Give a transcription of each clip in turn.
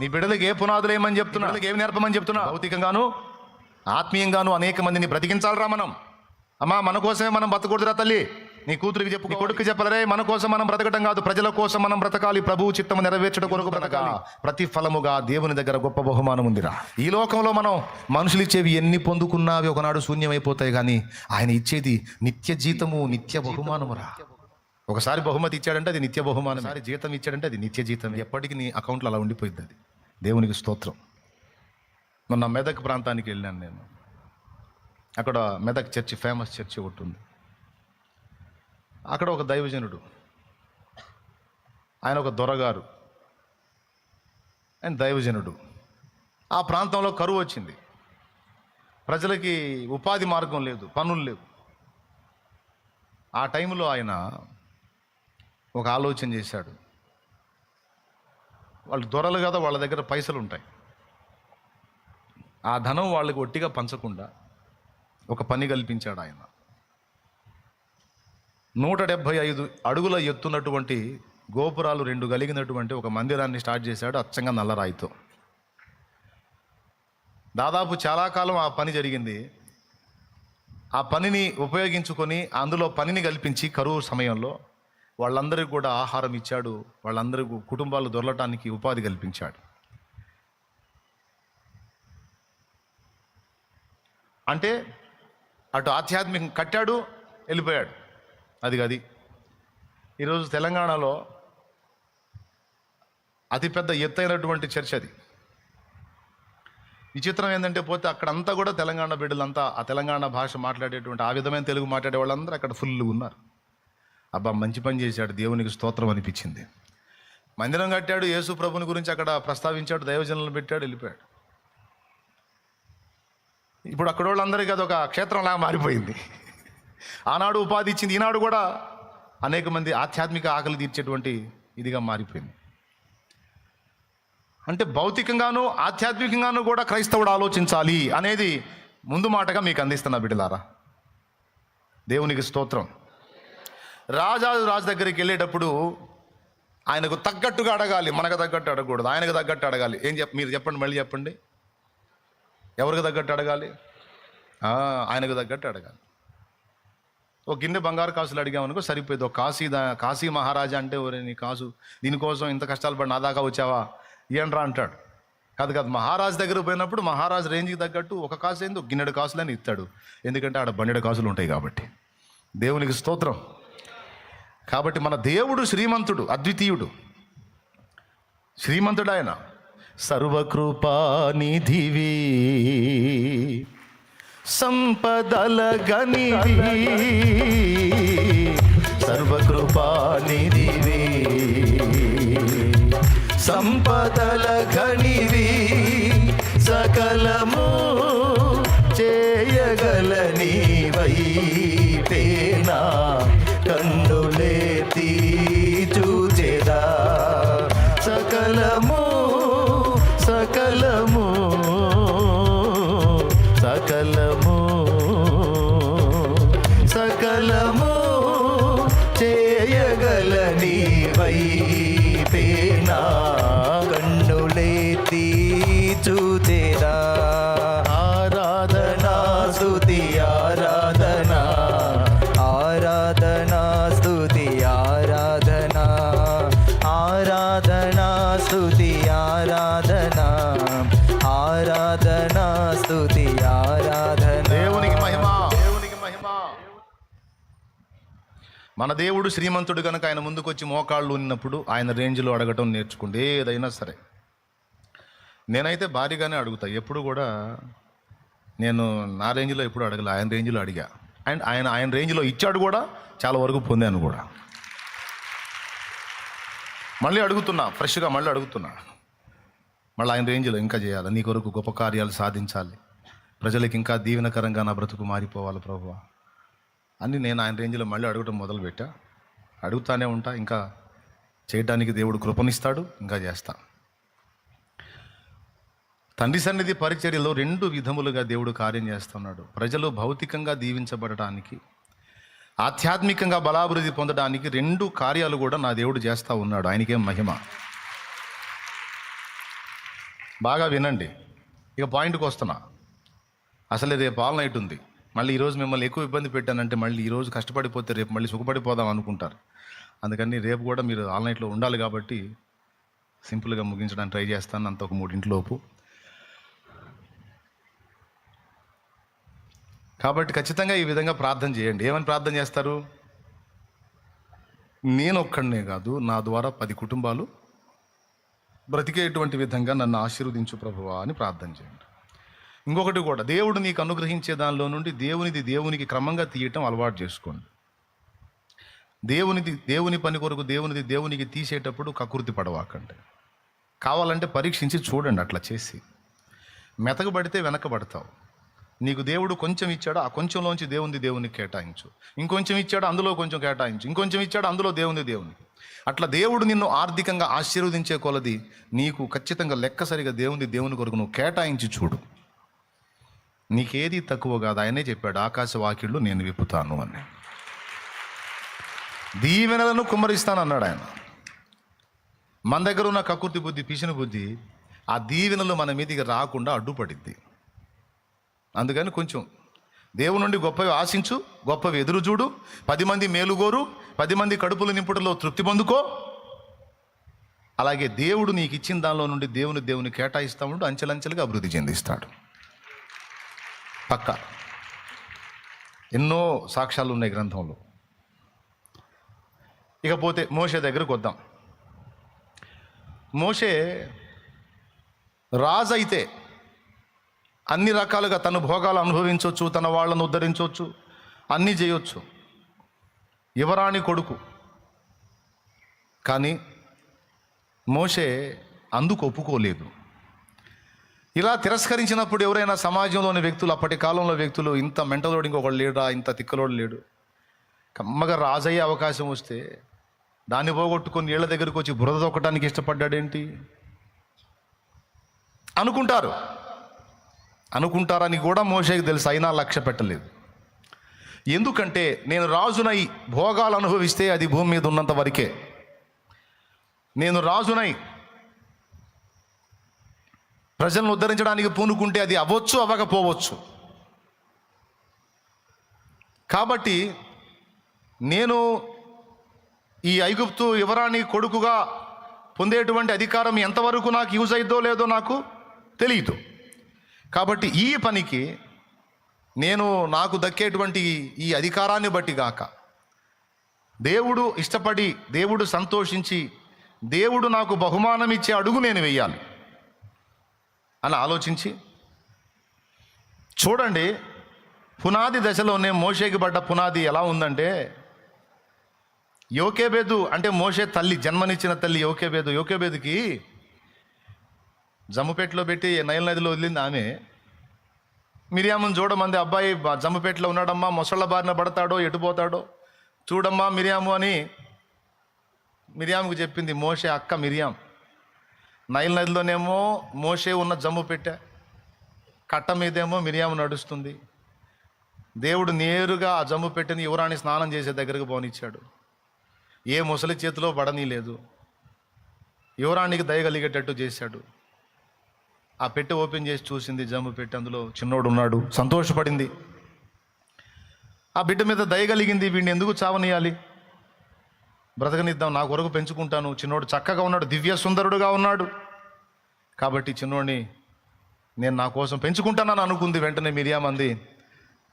నీ బిడ్డలకు ఏ పునాదులు ఏమని చెప్తున్నా? ఏమి నేర్పమని చెప్తున్నా? భౌతికంగాను ఆత్మీయంగాను అనేక మందిని బ్రతికించాలరా మనం. అమ్మా మన కోసమే మనం బతకూడదురా తల్లి. నీ కూతురికి చెప్పు కొడుకు చెప్పలరే మన కోసం మనం బ్రతకడం కాదు. ప్రజల కోసం మనం బ్రతకాలి. ప్రభువు చిత్తము నెరవేర్చడం కొరకు బ్రతకాలి. ప్రతి ఫలముగా దేవుని దగ్గర గొప్ప బహుమానం ఉందిరా. ఈ లోకంలో మనం మనుషులు ఇచ్చేవి ఎన్ని పొందుకున్నావి? ఒకనాడు శూన్యమైపోతాయి కానీ ఆయన ఇచ్చేది నిత్య జీతము నిత్య బహుమానమురా. ఒకసారి బహుమతి ఇచ్చాడంటే అది నిత్య బహుమానం ఒకసారి జీతం ఇచ్చాడంటే అది నిత్య జీతం ఎప్పటికీ నీ అకౌంట్లో అలా ఉండిపోయింది అది దేవునికి స్తోత్రం. మొన్న మెదక్ ప్రాంతానికి వెళ్ళాను నేను. అక్కడ మెదక్ చర్చి ఫేమస్ చర్చి ఒకటి ఉంది. అక్కడ ఒక దైవజనుడు ఆయన ఒక దొరగారు ఆయన దైవజనుడు. ఆ ప్రాంతంలో కరువు వచ్చింది. ప్రజలకి ఉపాధి మార్గం లేదు పనులు లేవు. ఆ టైంలో ఆయన ఒక ఆలోచన చేశాడు. వాళ్ళు దొరలు కదా వాళ్ళ దగ్గర పైసలు ఉంటాయి ఆ ధనం వాళ్ళకి ఒట్టిగా పంచకుండా ఒక పని కల్పించాడు ఆయన. నూట డెబ్భై ఐదు అడుగుల ఎత్తున్నటువంటి గోపురాలు రెండు కలిగినటువంటి ఒక మందిరాన్ని స్టార్ట్ చేశాడు అచ్చంగా నల్లరాయితో. దాదాపు చాలా కాలం ఆ పని జరిగింది. ఆ పనిని ఉపయోగించుకొని అందులో పనిని కల్పించి కరువు సమయంలో వాళ్ళందరికీ కూడా ఆహారం ఇచ్చాడు వాళ్ళందరికీ కుటుంబాలు దొరలటానికి ఉపాధి కల్పించాడు. అంటే అటు ఆధ్యాత్మికం కట్టాడు వెళ్ళిపోయాడు. అది అది ఈరోజు తెలంగాణలో అతిపెద్ద ఎత్తైనటువంటి చర్చ్ అది. విచిత్రం ఏంటంటే పోతే అక్కడంతా కూడా తెలంగాణ బిడ్డలంతా ఆ తెలంగాణ భాష మాట్లాడేటువంటి ఆ విధమైన తెలుగు మాట్లాడే వాళ్ళందరూ అక్కడ ఫుల్ ఉన్నారు. అబ్బా మంచి పని చేశాడు. దేవునికి స్తోత్రం అనిపించింది. మందిరం కట్టాడు. యేసు ప్రభుని గురించి అక్కడ ప్రస్తావించాడు. దైవజనులను పెట్టాడు వెళ్ళిపోయాడు. ఇప్పుడు అక్కడ వాళ్ళందరికీ అదొక క్షేత్రంలాగా మారిపోయింది. ఆనాడు ఉపాధి ఇచ్చింది. ఈనాడు కూడా అనేక మంది ఆధ్యాత్మిక ఆకలి తీర్చేటువంటి ఇదిగా మారిపోయింది. అంటే భౌతికంగాను ఆధ్యాత్మికంగాను కూడా క్రైస్తవుడు ఆలోచించాలి అనేది ముందు మాటగా మీకు అందిస్తున్నా బిడ్డలారా. దేవునికి స్తోత్రం. రాజాదు రాజు దగ్గరికి వెళ్ళేటప్పుడు ఆయనకు తగ్గట్టుగా అడగాలి మనకు తగ్గట్టు అడగకూడదు ఆయనకు తగ్గట్టు అడగాలి. ఏం చెప్ మీరు చెప్పండి మళ్ళీ చెప్పండి. ఎవరికి తగ్గట్టు అడగాలి? ఆయనకు తగ్గట్టు అడగాలి. ఒక గిన్నె బంగారు కాసులు అడిగామనుకో సరిపోయేది. ఒక కాశీ దా కాశీ మహారాజా అంటే ఒరే నీ కాసు దీనికోసం ఇంత కష్టాలు పడి నా దాకా వచ్చావా? ఏంట్రా అంటాడు. కాదు కాదు మహారాజు దగ్గర పోయినప్పుడు మహారాజు రేంజ్కి తగ్గట్టు ఒక కాసు ఏందో గిన్నెడు కాసులని ఇస్తాడు. ఎందుకంటే ఆడ బండెడు కాసులు ఉంటాయి కాబట్టి. దేవునికి స్తోత్రం. కాబట్టి మన దేవుడు శ్రీమంతుడు అద్వితీయుడు. శ్రీమంతుడు ఆయన. సర్వకృపానిధివి సంపదల గనివి సర్వకృపానిధివి సంపదల గని Bye. మన దేవుడు శ్రీమంతుడు కనుక ఆయన ముందుకొచ్చి మోకాళ్ళు ఉన్నప్పుడు ఆయన రేంజ్లో అడగటం నేర్చుకోండి ఏదైనా సరే. నేనైతే భారీగానే అడుగుతా ఎప్పుడు కూడా నేను నా రేంజ్లో ఎప్పుడు అడగలే ఆయన రేంజ్లో అడిగా. అండ్ ఆయన ఆయన రేంజ్లో ఇచ్చాడు కూడా చాలా వరకు పొందాను కూడా. మళ్ళీ అడుగుతున్నా ఫ్రెష్గా మళ్ళీ అడుగుతున్నా. మళ్ళీ ఆయన రేంజ్లో ఇంకా చేయాలి? నీ కొరకు గొప్ప కార్యాలు సాధించాలి. ప్రజలకు ఇంకా దీవెనకరంగా నా బ్రతుకు మారిపోవాలి ప్రభు అని నేను ఆయన రేంజ్లో మళ్ళీ అడగటం మొదలుపెట్టా. అడుగుతానే ఉంటా ఇంకా చేయడానికి దేవుడు కృపనిస్తాడు ఇంకా చేస్తా. తండ్రి సన్నిధి పరిచర్యలో రెండు విధములుగా దేవుడు కార్యం చేస్తున్నాడు. ప్రజలు భౌతికంగా దీవించబడటానికి ఆధ్యాత్మికంగా బలాభివృద్ధి పొందడానికి రెండు కార్యాలు కూడా నా దేవుడు చేస్తూ ఉన్నాడు. ఆయనకేం మహిమ? బాగా వినండి. ఇక పాయింట్కి వస్తున్నా. అసలే రేపు ఆల్ నైట్ ఉంది. మళ్ళీ ఈరోజు మిమ్మల్ని ఎక్కువ ఇబ్బంది పెట్టానంటే మళ్ళీ ఈరోజు కష్టపడిపోతే రేపు మళ్ళీ సుఖపడిపోదాం అనుకుంటారు. అందుకని రేపు కూడా మీరు ఆల్ నైట్లో ఉండాలి కాబట్టి సింపుల్గా ముగించడానికి ట్రై చేస్తాను. అంత ఒక మూడింటిలోపు కాబట్టి ఖచ్చితంగా ఈ విధంగా ప్రార్థన చేయండి. ఏమని ప్రార్థన చేస్తారు? నేను ఒక్కడనే కాదు నా ద్వారా పది కుటుంబాలు బ్రతికేటువంటి విధంగా నన్ను ఆశీర్వదించు ప్రభువా అని ప్రార్థన చేయండి. ఇంకొకటి కూడా దేవుడు నీకు అనుగ్రహించే దానిలో నుండి దేవునిది దేవునికి క్రమంగా తీయటం అలవాటు చేసుకోండి. దేవునిది దేవుని పని కొరకు దేవునిది దేవునికి తీసేటప్పుడు కకృతి పడవాకండి. కావాలంటే పరీక్షించి చూడండి అట్లా చేసి. మెతకబడితే వెనకబడతావు నీకు దేవుడు కొంచెం ఇచ్చాడు ఆ కొంచెంలోంచి దేవునిది దేవునికి కేటాయించు. ఇంకొంచెం ఇచ్చాడు అందులో కొంచెం కేటాయించు. ఇంకొంచెం ఇచ్చాడు అందులో దేవుని దేవునికి అట్లా దేవుడు నిన్ను ఆర్థికంగా ఆశీర్వదించే కొలది నీకు ఖచ్చితంగా లెక్కసరిగా దేవుని దేవుని కొరకు నువ్వు కేటాయించి చూడు. నీకేది తక్కువ కాదు ఆయనే చెప్పాడు ఆకాశ నేను విప్పుతాను అని. దీవెనలను కుమ్మరిస్తాను అన్నాడు ఆయన. మన దగ్గర ఉన్న కకృతి బుద్ధి పిసిన బుద్ధి ఆ దీవెనలు మన మీదికి రాకుండా అడ్డుపడిద్ది. అందుకని కొంచెం దేవుని నుండి గొప్పవి ఆశించు గొప్పవి ఎదురు చూడు పది మంది మేలుగోరు పది మంది కడుపులు నింపుటలో తృప్తి పొందుకో. అలాగే దేవుడు నీకు ఇచ్చిన దానిలో నుండి దేవుని దేవుని కేటాయిస్తా ఉండు అంచెలంచెలుగా అభివృద్ధి చెందిస్తాడు. పక్క. ఎన్నో సాక్ష్యాలు ఉన్నాయి గ్రంథంలో. ఇకపోతే మోషే దగ్గరకు వద్దాం. మోషే రాజు అయితే అన్ని రకాలుగా తన భోగాలు అనుభవించవచ్చు తన వాళ్ళను ఉద్ధరించవచ్చు అన్నీ చేయొచ్చు. యువరాణి కొడుకు. కానీ మోషే అందుకు ఒప్పుకోలేదు. ఇలా తిరస్కరించినప్పుడు ఎవరైనా సమాజంలోని వ్యక్తులు అప్పటి కాలంలో వ్యక్తులు ఇంత మెంటలోడు ఇంకొకడు లేడా? ఇంత తిక్కలోడు లేడు. కమ్మగా రాజయ్యే అవకాశం వస్తే దాన్ని పోగొట్టుకొని నీళ్ళ దగ్గరికి వచ్చి బురద తొక్కడానికి ఇష్టపడ్డాడేంటి? అనుకుంటారు. అనుకుంటారని కూడా మోషేకి తెలుసు అయినా లక్ష్య పెట్టలేదు. ఎందుకంటే నేను రాజునై భోగాలు అనుభవిస్తే అది భూమి మీద ఉన్నంత వరకే. నేను రాజునై ప్రజలను ఉద్ధరించడానికి పూనుకుంటే అది అవ్వచ్చు అవ్వకపోవచ్చు. కాబట్టి నేను ఈ ఐగుప్తు యువరాణి కొడుకుగా పొందేటువంటి అధికారం ఎంతవరకు నాకు యూజ్ అయిద్దో లేదో నాకు తెలియదు కాబట్టి ఈ పనికి నేను నాకు దక్కేటువంటి ఈ అధికారాన్ని బట్టి గాక దేవుడు ఇష్టపడి దేవుడు సంతోషించి దేవుడు నాకు బహుమానం ఇచ్చే అడుగు నేను వెయ్యాలి అని ఆలోచించి చూడండి పునాది దశలోనే మోషేకి పడ్డ పునాది ఎలా ఉందంటే యోకేబేదు అంటే మోషే తల్లి జన్మనిచ్చిన తల్లి యోకేబేదు. యోకేబేదుకి జమ్ముపేటలో పెట్టి నైల్ నదిలో వదిలింది ఆమె. మిరియామును చూడమంది అబ్బాయి జమ్ముపేటలో ఉన్నాడమ్మా మొసళ్ళ బారిన పడతాడో ఎటుపోతాడో చూడమ్మా మిరియాము అని మిరియాముకు చెప్పింది మోషే అక్క మిరియాం. నైల్ నదిలోనేమో మోషే ఉన్న జమ్ము పెట్టా. కట్ట మీదేమో మిరియాము నడుస్తుంది. దేవుడు నేరుగా ఆ జమ్ము పెట్టిన యువరాణి స్నానం చేసే దగ్గరకు పోనిచ్చాడు. ఏ ముసలి చేతిలో పడనీ లేదు యువరాణికి దయగలిగేటట్టు చేశాడు. ఆ పెట్టె ఓపెన్ చేసి చూసింది జమ్ము పెట్టి. అందులో చిన్నోడు ఉన్నాడు. సంతోషపడింది. ఆ బిడ్డ మీద దయగలిగింది వీడిని ఎందుకు చావనీయాలి? బ్రతకనిద్దాం. నా కొరకు పెంచుకుంటాను. చిన్నోడు చక్కగా ఉన్నాడు. దివ్య సుందరుడుగా ఉన్నాడు. కాబట్టి చిన్నోడిని నేను నా కోసం పెంచుకుంటానని అనుకుంది వెంటనే మిరియామంది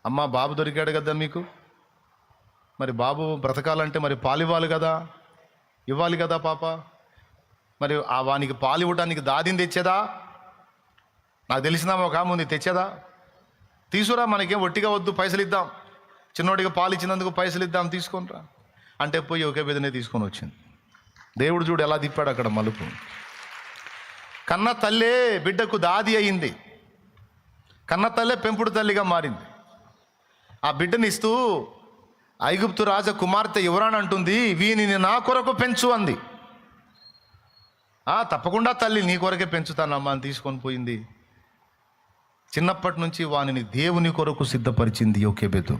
అమ్మ బాబు దొరికాడు కదా మీకు? మరి బాబు బ్రతకాలంటే మరి పాలు ఇవ్వాలి కదా? ఇవ్వాలి కదా పాప? మరి ఆ వానికి పాలు ఇవ్వడానికి దాదిని తెచ్చేదా? నాకు తెలిసిన ఒక ఆమె ఉంది తెచ్చేదా? తీసుకురా మనకేం ఒట్టిగా వద్దు పైసలు ఇద్దాం. చిన్నోడికి పాలు ఇచ్చినందుకు పైసలు ఇద్దాం తీసుకొనిరా. అంటే పోయి ఒకే విధనే తీసుకొని వచ్చింది. దేవుడు చూడు ఎలా తిప్పాడు అక్కడ మలుపు. కన్న తల్లే బిడ్డకు దాది అయింది. కన్న తల్లే పెంపుడు తల్లిగా మారింది. ఆ బిడ్డని ఇస్తూ ఐగుప్తు రాజ కుమార్తె యువరాని అంటుంది వీనిని నా కొరకు పెంచు అంది. ఆ తప్పకుండా తల్లి నీ కొరకే పెంచుతానమ్మా అని తీసుకొని పోయింది. చిన్నప్పటి నుంచి వానిని దేవుని కొరకు సిద్ధపరిచింది యోకేబెతు.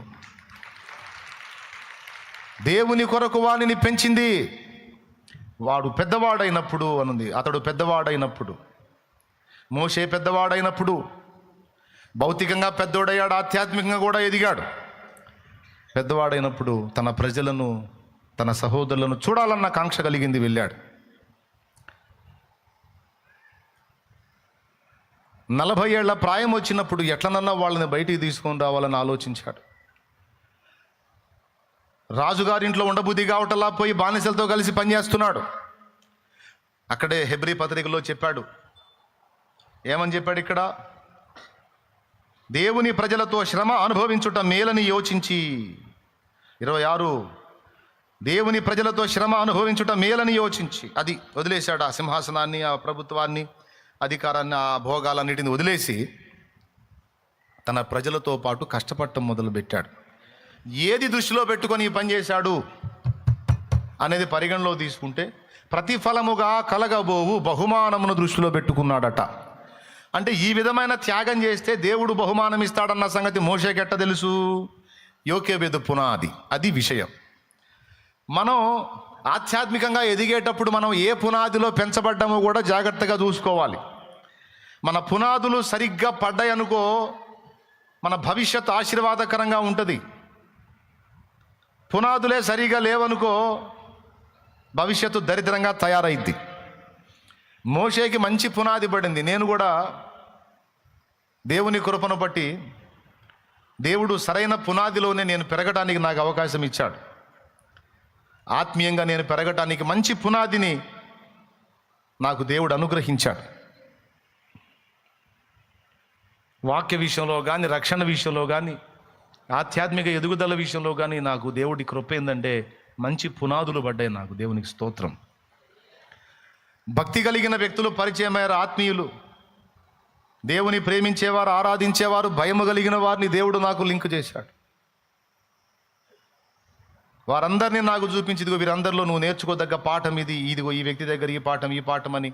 దేవుని కొరకు వానిని పెంచింది వాడు పెద్దవాడైనప్పుడు అనుంది. అతడు పెద్దవాడైనప్పుడు. మోషే పెద్దవాడైనప్పుడు. భౌతికంగా పెద్దోడయ్యాడు ఆధ్యాత్మికంగా కూడా ఎదిగాడు. పెద్దవాడైనప్పుడు తన ప్రజలను తన సహోదరులను చూడాలన్న కాంక్ష కలిగింది వెళ్ళాడు. నలభై ఏళ్ళ ప్రాయం వచ్చినప్పుడు ఎట్లనన్నా వాళ్ళని బయటికి తీసుకొని రావాలని ఆలోచించాడు. రాజుగారింట్లో ఉండబుద్ధి కావటలా పోయి బానిసలతో కలిసి పనిచేస్తున్నాడు. అక్కడే హెబ్రి పత్రికలో చెప్పాడు. ఏమని చెప్పాడు ఇక్కడ? దేవుని ప్రజలతో శ్రమ అనుభవించుట మేలని యోచించి. ఇరవై ఆరు. దేవుని ప్రజలతో శ్రమ అనుభవించుట మేలని యోచించి. అది వదిలేశాడు ఆ సింహాసనాన్ని ఆ ప్రభుత్వాన్ని అధికారాన్ని ఆ భోగాలన్నిటిని వదిలేసి తన ప్రజలతో పాటు కష్టపడటం మొదలుపెట్టాడు. ఏది దృష్టిలో పెట్టుకొని ఈ పని చేశాడు అనేది పరిగణలో తీసుకుంటే ప్రతిఫలముగా కలగబోవు బహుమానమును దృష్టిలో పెట్టుకున్నాడట. అంటే ఈ విధమైన త్యాగం చేస్తే దేవుడు బహుమానం ఇస్తాడన్న సంగతి మోషేకెట్ట తెలుసు? యోకేబెదు పునాది. అది విషయం. మనం ఆధ్యాత్మికంగా ఎదిగేటప్పుడు మనం ఏ పునాదిలో పెంచబడ్డామో కూడా జాగ్రత్తగా చూసుకోవాలి. మన పునాదులు సరిగ్గా పడ్డాయనుకో మన భవిష్యత్ ఆశీర్వాదకరంగా ఉంటుంది. పునాదులే సరిగా లేవనుకో భవిష్యత్తు దరిద్రంగా తయారైద్ది. మోషేకి మంచి పునాది పడింది. నేను కూడా దేవుని కృపను బట్టి దేవుడు సరైన పునాదిలోనే నేను పెరగటానికి నాకు అవకాశం ఇచ్చాడు. ఆత్మీయంగా నేను పెరగటానికి మంచి పునాదిని నాకు దేవుడు అనుగ్రహించాడు. వాక్య విషయంలో కానీ రక్షణ విషయంలో కానీ ఆధ్యాత్మిక ఎదుగుదల విషయంలో కానీ నాకు దేవుడి కృప ఏందంటే మంచి పునాదులు పడ్డాయి నాకు దేవునికి స్తోత్రం. భక్తి కలిగిన వ్యక్తులు పరిచయమయ్యారు ఆత్మీయులు. దేవుని ప్రేమించేవారు ఆరాధించేవారు భయము కలిగిన వారిని దేవుడు నాకు లింక్ చేశాడు. వారందరినీ నాకు చూపించి ఇదిగో వీరందరిలో నువ్వు నేర్చుకోదగ్గ పాఠం ఇది ఇదిగో ఈ వ్యక్తి దగ్గర ఈ పాఠం ఈ పాఠం అని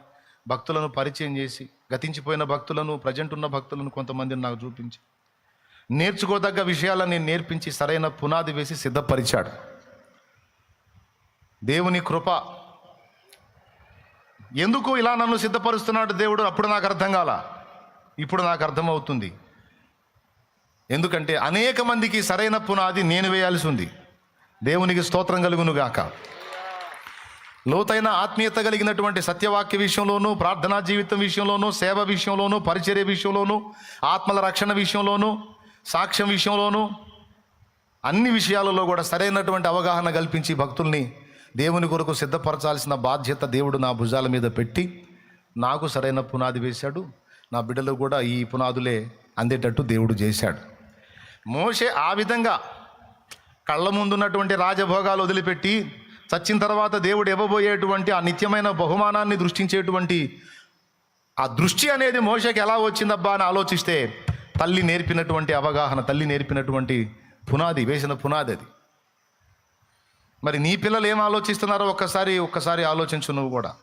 భక్తులను పరిచయం చేసి గతించిపోయిన భక్తులను ప్రజెంట్ ఉన్న భక్తులను కొంతమందిని నాకు చూపించి నేర్చుకోదగ్గ విషయాలని నేర్పించి సరైన పునాది వేసి సిద్ధపరిచాడు. దేవుని కృప. ఎందుకు ఇలా నన్ను సిద్ధపరుస్తున్నాడు దేవుడు? అప్పుడు నాకు అర్థం కాల. ఇప్పుడు నాకు అర్థమవుతుంది. ఎందుకంటే అనేక మందికి సరైన పునాది నేను వేయాల్సి ఉంది. దేవునికి స్తోత్రం కలుగును గాక. లోతైన ఆత్మీయత కలిగినటువంటి సత్యవాక్య విషయంలోనూ ప్రార్థనా జీవితం విషయంలోనూ సేవ విషయంలోనూ పరిచర్య విషయంలోనూ ఆత్మల రక్షణ విషయంలోనూ సాక్ష్యం విషయంలోనూ అన్ని విషయాలలో కూడా సరైనటువంటి అవగాహన కల్పించి భక్తుల్ని దేవుని కొరకు సిద్ధపరచాల్సిన బాధ్యత దేవుడు నా భుజాల మీద పెట్టి నాకు సరైన పునాది వేశాడు. నా బిడ్డలు కూడా ఈ పునాదులే అందేటట్టు దేవుడు చేశాడు. మోషే ఆ విధంగా కళ్ళ ముందున్నటువంటి రాజభోగాలు వదిలిపెట్టి చచ్చిన తర్వాత దేవుడు ఇవ్వబోయేటువంటి ఆ నిత్యమైన బహుమానాన్ని దృష్టించేటువంటి ఆ దృష్టి అనేది మోషకి ఎలా వచ్చిందబ్బా అని ఆలోచిస్తే తల్లి నేర్పినటువంటి అవగాహన తల్లి నేర్పినటువంటి పునాది వేసిన పునాది అది. మరి నీ పిల్లలు ఏం ఆలోచిస్తున్నారో ఒక్కసారి ఒక్కసారి ఆలోచించు నువ్వు కూడా.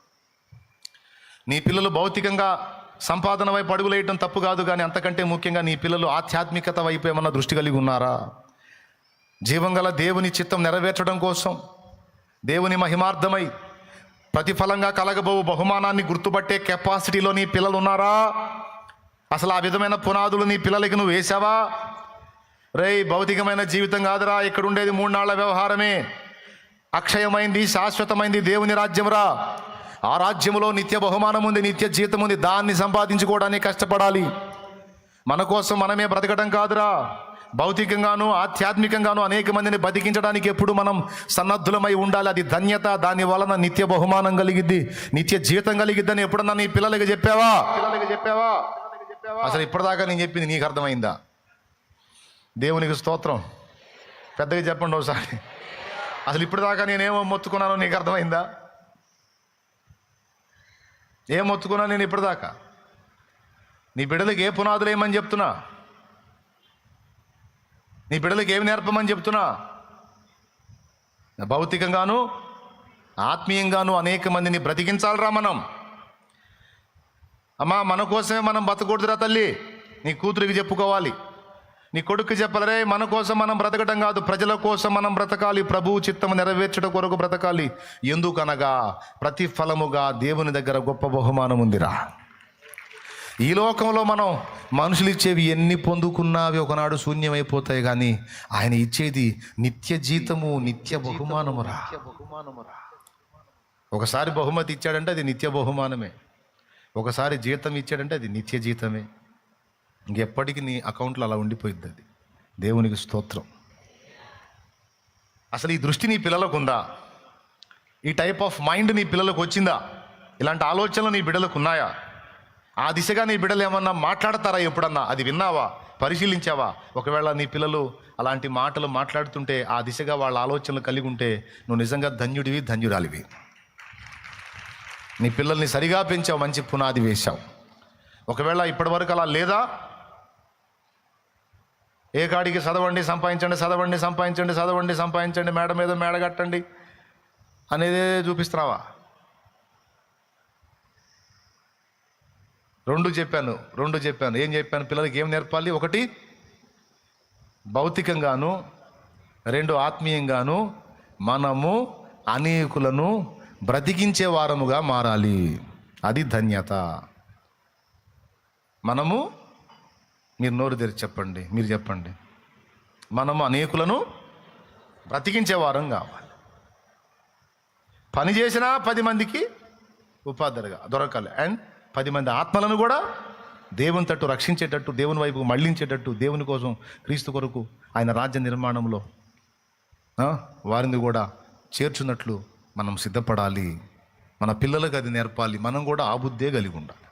నీ పిల్లలు భౌతికంగా సంపాదన వైపు అడుగులేయటం తప్పు కాదు కానీ అంతకంటే ముఖ్యంగా నీ పిల్లలు ఆధ్యాత్మికత వైపు ఏమన్నా దృష్టి కలిగి ఉన్నారా? జీవంగల దేవుని చిత్తం నెరవేర్చడం కోసం దేవుని మహిమార్థమై ప్రతిఫలంగా కలగబో బహుమానాన్ని గుర్తుపట్టే కెపాసిటీలో నీ పిల్లలు ఉన్నారా? అసలు ఆ విధమైన పునాదులు నీ పిల్లలకి నువ్వు వేసావా రేయ్ భౌతికమైన జీవితం కాదురా ఇక్కడ ఉండేది మూడు నాళ్ళ వ్యవహారమే. అక్షయమైంది శాశ్వతమైంది దేవుని రాజ్యంరా ఆ రాజ్యములో నిత్య బహుమానం ఉంది నిత్య జీతం ఉంది దాన్ని సంపాదించుకోవడానికి కష్టపడాలి. మన కోసం మనమే బ్రతకడం కాదురా. భౌతికంగాను ఆధ్యాత్మికంగాను అనేక మందిని బతికించడానికి ఎప్పుడు మనం సన్నద్ధులమై ఉండాలి. అది ధన్యత దాని వలన నిత్య బహుమానం కలిగిద్ది నిత్య జీతం కలిగిద్దని ఎప్పుడన్నా నీ పిల్లలకి చెప్పావా పిల్లలకి చెప్పావా? అసలు ఇప్పటిదాకా నేను చెప్పింది నీకు అర్థమైందా? దేవునికి స్తోత్రం. పెద్దగా చెప్పండి ఒకసారి. అసలు ఇప్పటిదాకా నేనేమో మొత్తుకున్నానో నీకు అర్థమైందా? ఏం మొత్తుకున్నా నేను ఇప్పటిదాకా? నీ బిడ్డలకు ఏ పునాదులు ఏమని చెప్తున్నా? నీ బిడ్డలకు ఏమి నేర్పమని చెప్తున్నా? భౌతికంగాను ఆత్మీయంగాను అనేక మందిని బ్రతికించాలరా మనం. అమ్మా మన కోసమే మనం బతకూడదురా తల్లి. నీ కూతురికి చెప్పుకోవాలి. నీ కొడుకు చెప్పలరే మన కోసం మనం బ్రతకటం కాదు. ప్రజల కోసం మనం బ్రతకాలి. ప్రభువు చిత్తము నెరవేర్చడం కొరకు బ్రతకాలి. ఎందుకనగా ప్రతిఫలముగా దేవుని దగ్గర గొప్ప బహుమానం ఉందిరా. ఈ లోకంలో మనం మనుషులు ఇచ్చేవి ఎన్ని పొందుకున్నా అవి ఒకనాడు శూన్యమైపోతాయి కానీ ఆయన ఇచ్చేది నిత్య జీతము నిత్య బహుమానమురా. ఒకసారి బహుమతి ఇచ్చాడంటే అది నిత్య బహుమానమే. ఒకసారి జీతం ఇచ్చాడంటే అది నిత్య జీతమే. ఇంకెప్పటికీ నీ అకౌంట్లో అలా ఉండిపోయింది అది. దేవునికి స్తోత్రం. అసలు ఈ దృష్టి నీ పిల్లలకు ఉందా? ఈ టైప్ ఆఫ్ మైండ్ నీ పిల్లలకు వచ్చిందా? ఇలాంటి ఆలోచనలు నీ బిడ్డలకు ఉన్నాయా? ఆ దిశగా నీ బిడ్డలు ఏమన్నా మాట్లాడతారా ఎప్పుడన్నా? అది విన్నావా? పరిశీలించావా? ఒకవేళ నీ పిల్లలు అలాంటి మాటలు మాట్లాడుతుంటే ఆ దిశగా వాళ్ళ ఆలోచనలు కలిగి ఉంటే నువ్వు నిజంగా ధన్యుడివి ధన్యురాలివి. నీ పిల్లల్ని సరిగా పెంచావు మంచి పునాది వేశావు. ఒకవేళ ఇప్పటివరకు అలా లేదా? ఏ కాడికి చదవండి సంపాదించండి చదవండి సంపాదించండి చదవండి సంపాదించండి మేడ మీద మేడ కట్టండి అనేదే చూపిస్తున్నావా? రెండు చెప్పాను రెండు చెప్పాను. ఏం చెప్పాను? పిల్లలకి ఏం నేర్పాలి? ఒకటి భౌతికంగాను రెండు ఆత్మీయంగాను మనము అనేకులను బ్రతికించే వారముగా మారాలి. అది ధన్యత. మనము మీరు నోరు తెరిచి చెప్పండి మీరు చెప్పండి. మనము అనేకులను బ్రతికించే వారం కావాలి. పని చేసినా పది మందికి ఉపాధి దొరకాలి. అండ్ పది మంది ఆత్మలను కూడా దేవుని తట్టు రక్షించేటట్టు దేవుని వైపు మళ్ళించేటట్టు దేవుని కోసం క్రీస్తు కొరకు ఆయన రాజ్య నిర్మాణంలో వారిని కూడా చేర్చున్నట్లు మనం సిద్ధపడాలి. మన పిల్లలకు అది నేర్పాలి. మనం కూడా ఆ బుద్ధే కలిగి ఉండాలి.